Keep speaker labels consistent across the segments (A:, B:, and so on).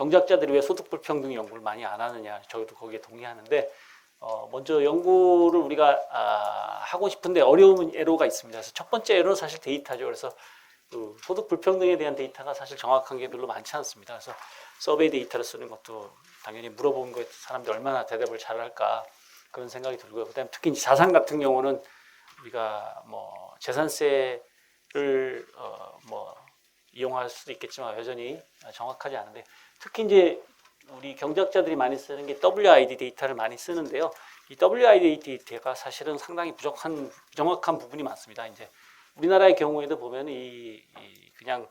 A: 경제학자들이 왜 소득 불평등 연구를 많이 안 하느냐 저도 거기에 동의하는데 어, 먼저 연구를 우리가 아, 하고 싶은데 어려운 애로가 있습니다. 그래서 첫 번째 애로는 사실 데이터죠. 그래서 그 소득 불평등에 대한 데이터가 사실 정확한 게 별로 많지 않습니다. 그래서 서베이 데이터를 쓰는 것도 당연히 물어본 거에 사람들이 얼마나 대답을 잘할까 그런 생각이 들고요. 그다음에 특히 자산 같은 경우는 우리가 뭐 재산세를 어, 뭐 이용할 수도 있겠지만 여전히 정확하지 않은데 특히 이제 우리 경제학자들이 많이 쓰는 게 WID 데이터를 많이 쓰는데요. 이 WID 데이터가 사실은 상당히 부족한 부정확한 부분이 많습니다. 이제 우리나라의 경우에도 보면 이, 이 그냥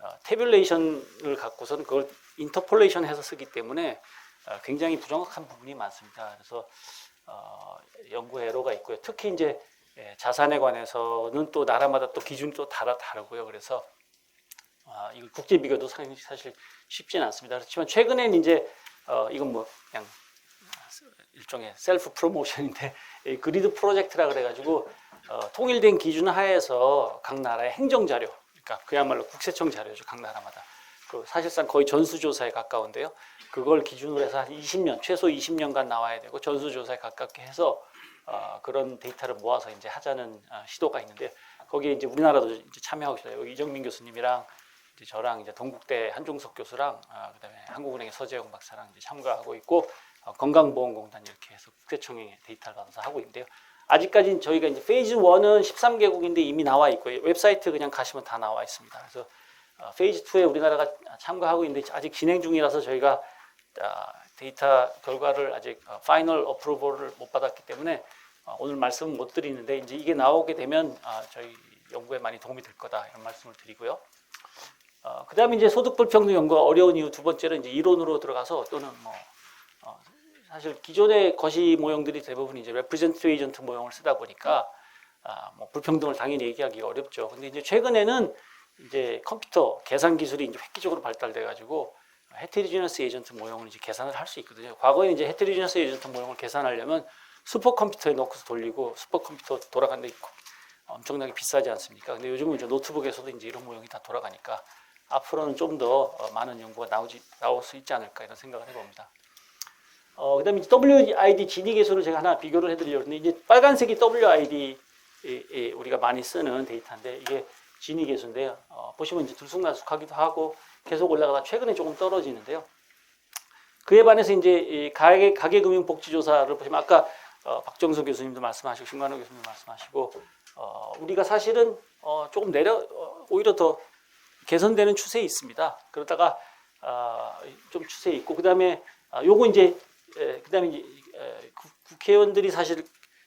A: 어, 태뷸레이션을 갖고서는 그걸 인터폴레이션 해서 쓰기 때문에 어, 굉장히 부정확한 부분이 많습니다. 그래서 어, 연구 에러가 있고요. 특히 이제 예, 자산에 관해서는 또 나라마다 또 다르, 다르고요. 그래서 아, 이거 국제 비교도 사실 쉽지는 않습니다. 그렇지만 최근엔 이제 어, 이건 뭐 그냥 일종의 셀프 프로모션인데 이 그리드 프로젝트라 그래가지고 어, 통일된 기준 하에서 각 나라의 행정 자료, 그러니까 그야말로 국세청 자료죠 각 나라마다. 그 사실상 거의 전수조사에 가까운데요. 그걸 기준으로 해서 한 20년, 최소 20년간 나와야 되고 전수조사에 가깝게 해서 어, 그런 데이터를 모아서 이제 하자는 어, 시도가 있는데 거기에 이제 우리나라도 이제 참여하고 있어요. 이정민 교수님이랑 이제 저랑 이제 동국대 한종석 교수랑 어, 그다음에 한국은행의 서재영 박사랑 이제 참가하고 있고 어, 건강보험공단 이렇게 해서 국세청에 데이터를 받아서 하고 있는데요. 아직까지는 저희가 이제 페이즈 1은 13개국인데 이미 나와 있고요. 웹사이트 그냥 가시면 다 나와 있습니다. 그래서 어, 페이즈 2에 우리나라가 참가하고 있는데 아직 진행 중이라서 저희가 아, 데이터 결과를 아직 어, 파이널 어프로벌을 못 받았기 때문에 어, 오늘 말씀 못 드리는데 이제 이게 나오게 되면 아, 저희 연구에 많이 도움이 될 거다 이런 말씀을 드리고요. 어, 그다음에 이제 소득 불평등 연구가 어려운 이유 두 번째는 이제 이론으로 들어가서 또는 뭐 어, 사실 기존의 거시 모형들이 대부분 이제 레프레젠트 에이전트 모형을 쓰다 보니까 아, 뭐 불평등을 당연히 얘기하기가 어렵죠. 근데 이제 최근에는 이제 컴퓨터 계산 기술이 이제 획기적으로 발달돼 가지고 헤테리지너스 에이전트 모형을 이제 계산을 할 수 있거든요. 과거에는 이제 헤테리지너스 에이전트 모형을 계산하려면 슈퍼컴퓨터에 넣고서 돌리고 슈퍼컴퓨터 돌아가는데 엄청나게 비싸지 않습니까? 근데 요즘은 이제 노트북에서도 이제 이런 모형이 다 돌아가니까 앞으로는 좀 더 많은 연구가 나오지 나올 수 있지 않을까 이런 생각을 해봅니다. 어, 그 다음에 이제 WID 진위 계수를 제가 하나 비교를 해드리려고 했는데 이제 빨간색이 WID 우리가 많이 쓰는 데이터인데 이게 진위 계수인데요. 어, 보시면 이제 들쑥날쑥하기도 하고 계속 올라가다 최근에 조금 떨어지는데요. 그에 반해서 이제 이 가계 가계금융복지조사를 보시면 아까 어, 박정수 교수님도 말씀하시고 신관호 교수님도 말씀하시고 어, 우리가 사실은 어, 조금 내려 어, 오히려 더 개선되는 추세에 있습니다. 그러다가 아, 좀 추세에 있고 그다음에 아, 요거 이제 에, 그다음에 이제 에, 국- 국회의원들이 사실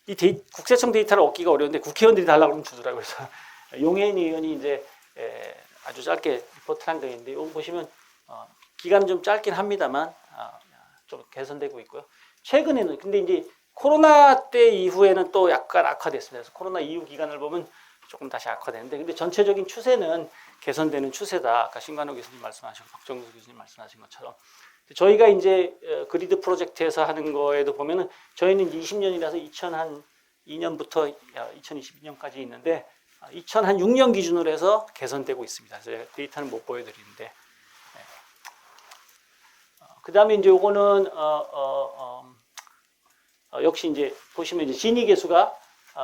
A: 이 데이, 국세청 데이터를 얻기가 어려운데 국회의원들이 달라고 그러면 주더라고요. 그래서 용해인 의원이 이제 에, 아주 짧게 리포트를 한게 있는데 이거 보시면 어, 기간은 좀 짧긴 합니다만 아, 좀 개선되고 있고요. 최근에는 근데 이제 코로나 때 이후에는 또 약간 악화됐습니다. 그래서 코로나 이후 기간을 보면 조금 다시 악화되는데 근데 전체적인 추세는 개선되는 추세다. 아까 신관호 교수님 말씀하시고 박정수 교수님 말씀하신 것처럼 저희가 이제 어, 그리드 프로젝트에서 하는 거에도 보면은 저희는 20년이라서 2002년부터 2022년까지 있는데 2006년 기준으로 해서 개선되고 있습니다. 그래서 데이터는 못 보여드리는데 그 다음에 이제 요거는 어, 어, 어, 어, 역시 이제 보시면 이제 진위 계수가 어,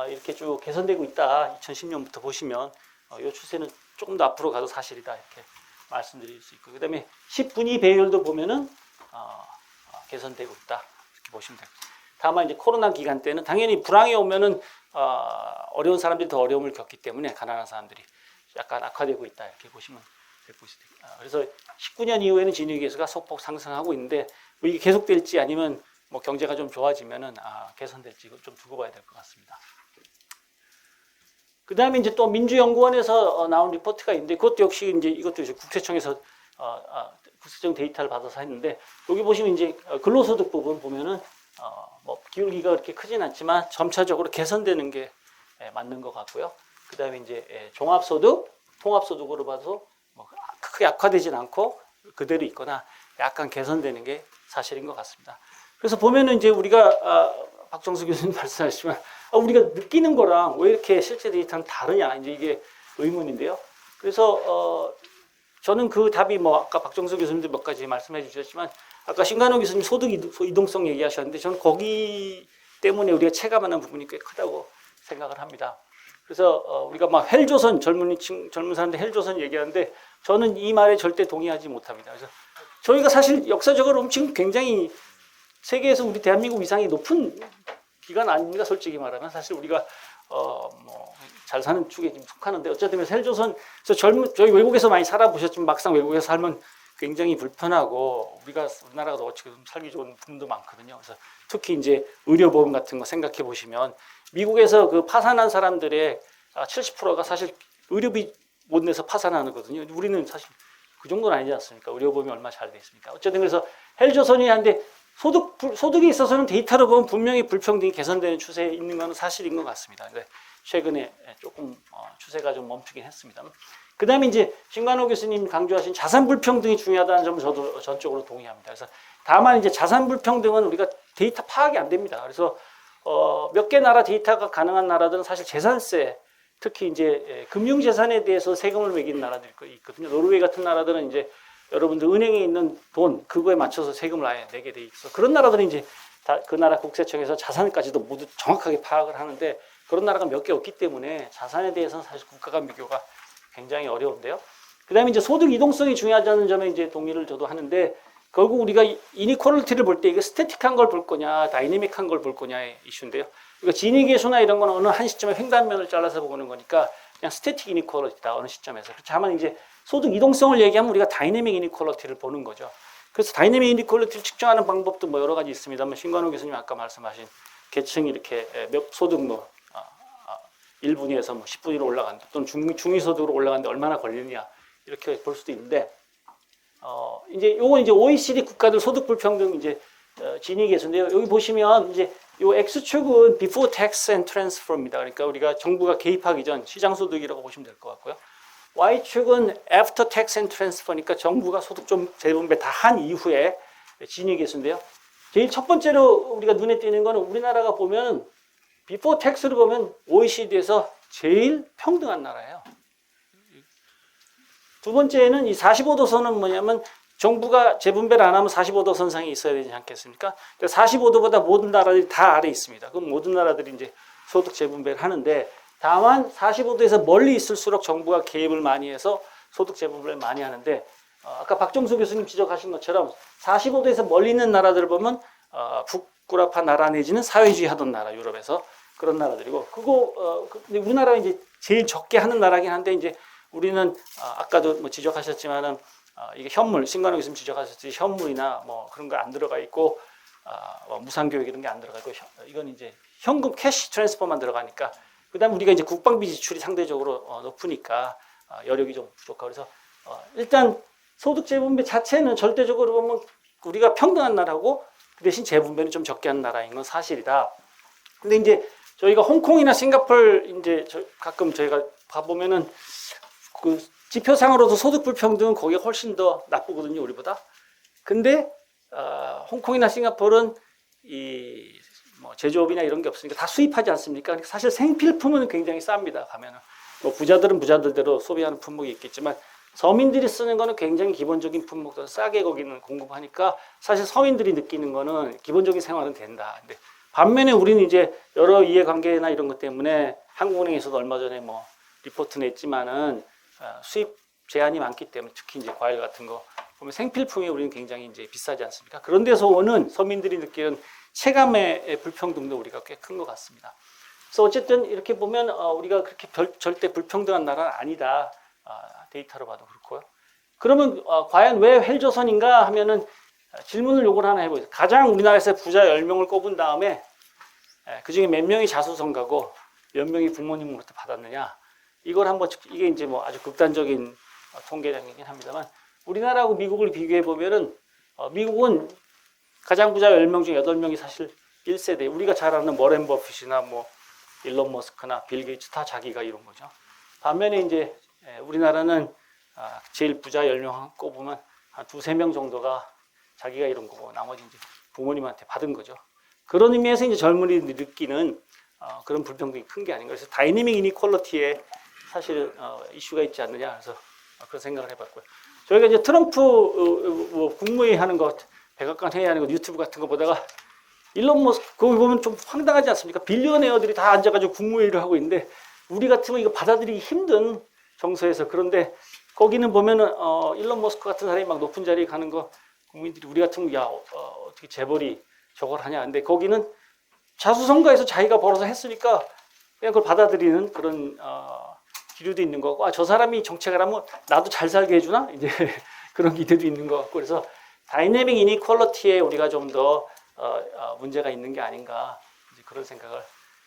A: 이렇게 쭉 개선되고 있다. 2010년부터 보시면 어, 이 추세는 조금 더 앞으로 가도 사실이다 이렇게 말씀드릴 수 있고 그 다음에 10분위 배율도 보면은 어, 어, 개선되고 있다 이렇게 보시면 됩니다. 다만 이제 코로나 기간 때는 당연히 불황이 오면은 어, 어려운 사람들이 더 어려움을 겪기 때문에 가난한 사람들이 약간 악화되고 있다 이렇게 보시면 됩니다. 아, 그래서 19년 이후에는 진위 계수가 소폭 상승하고 있는데 뭐 이게 계속될지 아니면 뭐 경제가 좀 좋아지면은 아, 개선될지 좀 두고 봐야 될 것 같습니다. 그 다음에 이제 또 민주연구원에서 어, 나온 리포트가 있는데 그것도 역시 이제 이것도 이제 국세청에서 어, 아, 국세청 데이터를 받아서 했는데 여기 보시면 이제 어, 근로소득 부분 보면은 어, 뭐 기울기가 그렇게 크진 않지만 점차적으로 개선되는 게 예, 맞는 것 같고요. 그 다음에 이제 예, 종합소득, 통합소득으로 봐도 뭐 크게 악화되진 않고 그대로 있거나 약간 개선되는 게 사실인 것 같습니다. 그래서 보면은 이제 우리가 아, 박정수 교수님 말씀하시지만 아, 우리가 느끼는 거랑 왜 이렇게 실제 데이터는 다르냐 이제 이게 의문인데요. 그래서 어, 저는 그 답이 뭐 아까 박정수 교수님도 몇 가지 말씀해 주셨지만 아까 신간호 교수님 소득 이동- 이동성 얘기하셨는데 저는 거기 때문에 우리가 체감하는 부분이 꽤 크다고 생각을 합니다. 그래서 어, 우리가 막 헬조선 젊은 친 젊은 사람들 헬조선 얘기하는데 저는 이 말에 절대 동의하지 못합니다. 그래서 저희가 사실 역사적으로 지금 굉장히 세계에서 우리 대한민국 위상이 높은 기간 아닙니까? 솔직히 말하면 사실 우리가 어 뭐 잘 사는 축에 좀 속하는데 어쨌든 헬조선 저 젊은 저희 외국에서 많이 살아보셨지만 막상 외국에서 살면 굉장히 불편하고 우리가 우리나라가 더 어떻게 좀 살기 좋은 부분도 많거든요. 그래서 특히 이제 의료보험 같은 거 생각해 보시면 미국에서 그 파산한 사람들의 70%가 사실 의료비 못 내서 파산하거든요. 우리는 사실 그 정도는 아니지 않습니까? 의료보험이 얼마나 잘돼 있습니까? 어쨌든 그래서 헬조선이 한데 소득 불- 소득에 있어서는 데이터로 보면 분명히 불평등이 개선되는 추세에 있는 것은 사실인 것 같습니다. 근데 최근에 조금 어, 추세가 좀 멈추긴 했습니다. 그 다음에 이제 신관호 교수님 강조하신 자산 불평등이 중요하다는 점은 저도 전적으로 동의합니다. 그래서 다만 이제 자산 불평등은 우리가 데이터 파악이 안 됩니다. 그래서 어, 몇 개 나라 데이터가 가능한 나라들은 사실 재산세, 특히 이제 예, 금융 재산에 대해서 세금을 매기는 나라들이 있거든요. 노르웨이 같은 나라들은 이제 여러분들 은행에 있는 돈 그거에 맞춰서 세금을 아예 내게 돼 있어. 그런 나라들은 이제 다 그 나라 국세청에서 자산까지도 모두 정확하게 파악을 하는데 그런 나라가 몇 개 없기 때문에 자산에 대해서는 사실 국가 간 비교가 굉장히 어려운데요. 그다음에 이제 소득 이동성이 중요하다는 점에 이제 동의를 저도 하는데 결국 우리가 이니퀄리티를 볼 때 이게 스태틱한 걸 볼 거냐, 다이내믹한 걸 볼 거냐의 이슈인데요. 그러니까 진위 계수나 이런 거는 어느 한 시점에 횡단면을 잘라서 보는 거니까 그냥 스태틱 이니퀄리티다 어느 시점에서. 다만 이제 소득 이동성을 얘기하면 우리가 다이내믹 이니퀄리티를 보는 거죠. 그래서 다이내믹 이니퀄리티를 측정하는 방법도 뭐 여러 가지 있습니다만 신관호 교수님 아까 말씀하신 계층 이렇게 몇 소득 뭐 아, 아, 1분위에서 뭐 10분위로 올라간다 또는 중, 중위소득으로 올라가는데 얼마나 걸리느냐 이렇게 볼 수도 있는데 어 이제 요건 이제 OECD 국가들 소득 불평등 이제 어, 진위 계수인데요. 여기 보시면 이제 요 X축은 before tax and transfer입니다. 그러니까 우리가 정부가 개입하기 전 시장 소득이라고 보시면 될 것 같고요. Y축은 after tax and transfer니까 정부가 소득 좀 재분배 다 한 이후에 진위 계수인데요. 제일 첫 번째로 우리가 눈에 띄는 거는 우리나라가 보면 비포 텍스를 보면 OECD에서 제일 평등한 나라예요. 두 번째는 이 45도선은 뭐냐면 정부가 재분배를 안 하면 45도 선상에 있어야 되지 않겠습니까? 45도보다 모든 나라들이 다 아래 있습니다. 그럼 모든 나라들이 이제 소득 재분배를 하는데 다만 45도에서 멀리 있을수록 정부가 개입을 많이 해서 소득 재분배를 많이 하는데 어, 아까 박정수 교수님 지적하신 것처럼 45도에서 멀리 있는 나라들을 보면 어, 북구라파 나라 내지는 사회주의 하던 나라 유럽에서 그런 나라들이고 그거 어, 그- 근데 우리나라가 이제 제일 적게 하는 나라긴 한데 이제 우리는 어, 아까도 뭐 지적하셨지만은 어, 이게 현물 신관호 교수님 지적하셨듯이 현물이나 뭐 그런 거 안 들어가 있고 아, 뭐 무상교육 이런 게 안 들어가 있고 현- 이건 이제 현금 캐시 트랜스퍼만 들어가니까 그다음 우리가 이제 국방비 지출이 상대적으로 어, 높으니까 어, 여력이 좀 부족하고 그래서 어, 일단 소득 재분배 자체는 절대적으로 보면 우리가 평등한 나라고 그 대신 재분배는 좀 적게 하는 나라인 건 사실이다. 근데 이제 저희가 홍콩이나 싱가폴 이제 저 가끔 저희가 가보면은 그 지표상으로도 소득 불평등은 거기가 훨씬 더 나쁘거든요 우리보다. 근데 어, 홍콩이나 싱가폴은 이뭐 제조업이나 이런 게 없으니까 다 수입하지 않습니까? 그러니까 사실 생필품은 굉장히 쌉니다. 가면은 뭐 부자들은 부자들대로 소비하는 품목이 있겠지만 서민들이 쓰는 거는 굉장히 기본적인 품목들 싸게 거기는 공급하니까 사실 서민들이 느끼는 거는 기본적인 생활은 된다. 근데 반면에 우리는 이제 여러 이해관계나 이런 것 때문에 한국은행에서도 얼마 전에 뭐 리포트 냈지만은 어, 수입 제한이 많기 때문에 특히 이제 과일 같은 거 보면 생필품이 우리는 굉장히 이제 비싸지 않습니까? 그런 데서 오는 서민들이 느끼는 체감의 불평등도 우리가 꽤 큰 것 같습니다. 그래서 어쨌든 이렇게 보면 어, 우리가 그렇게 별- 절대 불평등한 나라는 아니다. 아, 데이터로 봐도 그렇고요. 그러면 어, 과연 왜 헬조선인가 하면은 어, 질문을 요걸 하나 해보세요. 가장 우리나라에서 부자 10명을 꼽은 다음에 예, 그중에 몇 명이 자수성가고 몇 명이 부모님으로부터 받았느냐 이걸 한번 측- 이게 이제 뭐 아주 극단적인 어, 통계량이긴 합니다만 우리나라하고 미국을 비교해 보면은 어, 미국은 가장 부자 10명 중에 8명이 사실 1세대 우리가 잘 아는 머렌 버핏이나 뭐 일론 머스크나 빌 게이츠 다 자기가 이룬 거죠. 반면에 이제 예, 우리나라는 아, 제일 부자 10명 꼽으면 한 두세 명 정도가 자기가 이룬 거고 나머지 이제 부모님한테 받은 거죠. 그런 의미에서 이제 젊은이들이 느끼는 어, 그런 불평등이 큰 게 아닌가. 그래서 다이내믹 이니퀄리티에 사실 어, 이슈가 있지 않느냐. 그래서 어, 그런 생각을 해봤고요. 저희가 이제 트럼프 어, 어, 뭐 국무회의 하는 거, 백악관 회의 거 유튜브 같은 거 보다가 일론 머스크 거기 보면 좀 황당하지 않습니까? 빌리언웨어들이 다 앉아가지고 국무회의를 하고 있는데 우리 같으면 이거 받아들이기 힘든 정서에서 그런데 거기는 보면은 어, 일론 머스크 같은 사람이 막 높은 자리에 가는 거 국민들이 우리 같으면 야 어, 어떻게 재벌이 저걸 하냐 근데 거기는 자수성가해서 자기가 벌어서 했으니까 그냥 그걸 받아들이는 그런 어, 기류도 있는 거고 아, 저 사람이 정책을 하면 나도 잘 살게 해주나 이제 그런 기대도 있는 것 같고 그래서 다이내믹 이니퀄러티에 우리가 좀더 어, 어, 문제가 있는 게 아닌가 그런 생각을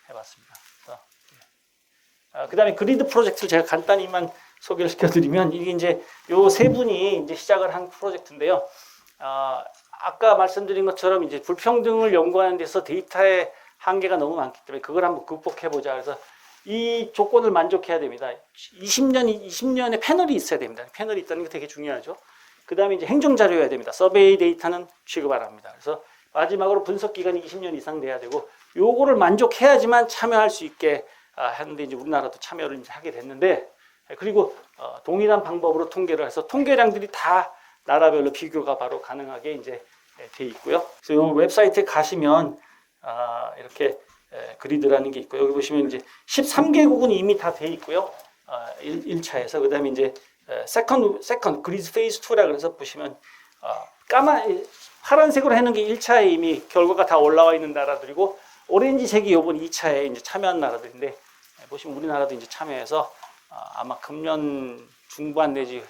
A: 해봤습니다. 그래서, 예. 아, 그다음에 그리드 프로젝트를 제가 간단히만 소개를 시켜드리면 이게 이제 요 세 분이 이제 시작을 한 프로젝트인데요. 아, 아까 말씀드린 것처럼 이제 불평등을 연구하는 데서 데이터의 한계가 너무 많기 때문에 그걸 한번 극복해 보자. 그래서 이 조건을 만족해야 됩니다. 20년 20년에 패널이 있어야 됩니다. 패널이 있다는 게 되게 중요하죠. 그 다음에 이제 행정 자료여야 됩니다. 서베이 데이터는 취급 안 합니다. 그래서 마지막으로 분석 기간이 20년 이상 돼야 되고 요거를 만족해야지만 참여할 수 있게 아, 했는데 이제 우리나라도 참여를 이제 하게 됐는데 그리고 어, 동일한 방법으로 통계를 해서 통계량들이 다 나라별로 비교가 바로 가능하게 이제 예, 돼 있고요. 그래서 이 웹사이트에 가시면 아, 이렇게 에, 그리드라는 게 있고 여기 보시면 이제 13개국은 이미 다 돼 있고요. 아, 1, 차에서 그 다음에 이제 세컨 세컨 그리드 페이스 2라 그래서 보시면 아, 까만 파란색으로 해놓은 게 1차에 이미 결과가 다 올라와 있는 나라들이고 오렌지색이 요번 2차에 이제 참여한 나라들인데 예, 보시면 우리나라도 이제 참여해서 아, 아마 금년 중반 내지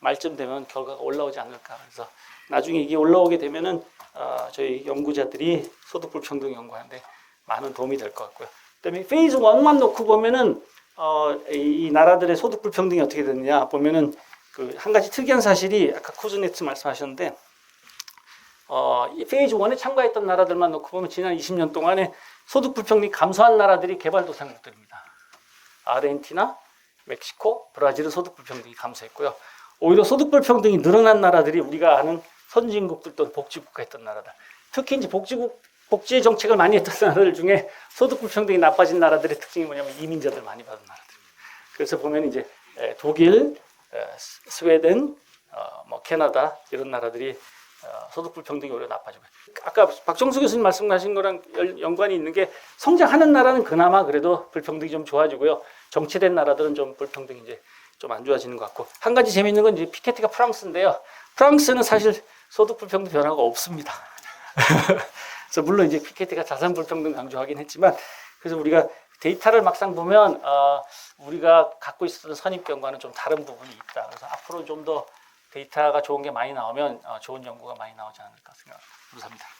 A: 말쯤 되면 결과가 올라오지 않을까. 그래서 나중에 이게 올라오게 되면은 어, 저희 연구자들이 소득 불평등 연구하는데 많은 도움이 될 것 같고요. 그다음에 페이즈 1만 놓고 보면은 어, 이, 이 나라들의 소득 불평등이 어떻게 됐느냐 보면은 그 한 가지 특이한 사실이 아까 쿠즈네츠 말씀하셨는데 어, 이 페이즈 1에 참가했던 나라들만 놓고 보면 지난 20년 동안에 소득 불평등이 감소한 나라들이 개발도상국들입니다. 아르헨티나, 멕시코, 브라질은 소득 불평등이 감소했고요. 오히려 소득 불평등이 늘어난 나라들이 우리가 아는 선진국들 또는 복지국가 했던 나라들. 특히 이제 복지국 복지 정책을 많이 했던 나라들 중에 소득 불평등이 나빠진 나라들의 특징이 뭐냐면 이민자들 많이 받은 나라들입니다. 그래서 보면 이제 에, 독일, 스웨덴, 어, 뭐 캐나다 이런 나라들이 어, 소득 불평등이 오히려 나빠지고 아까 박정수 교수님 말씀하신 거랑 연- 연관이 있는 게 성장하는 나라는 그나마 그래도 불평등이 좀 좋아지고요. 정체된 나라들은 좀 불평등이 이제 좀 안 좋아지는 것 같고 한 가지 재미있는 건 이제 피케티가 프랑스인데요. 프랑스는 사실 소득 불평등 변화가 없습니다. 그래서 물론 이제 피케티가 자산 불평등 강조하긴 했지만 그래서 우리가 데이터를 막상 보면 어, 우리가 갖고 있었던 선입견과는 좀 다른 부분이 있다. 그래서 앞으로 좀 더 데이터가 좋은 게 많이 나오면 어, 좋은 연구가 많이 나오지 않을까 생각합니다.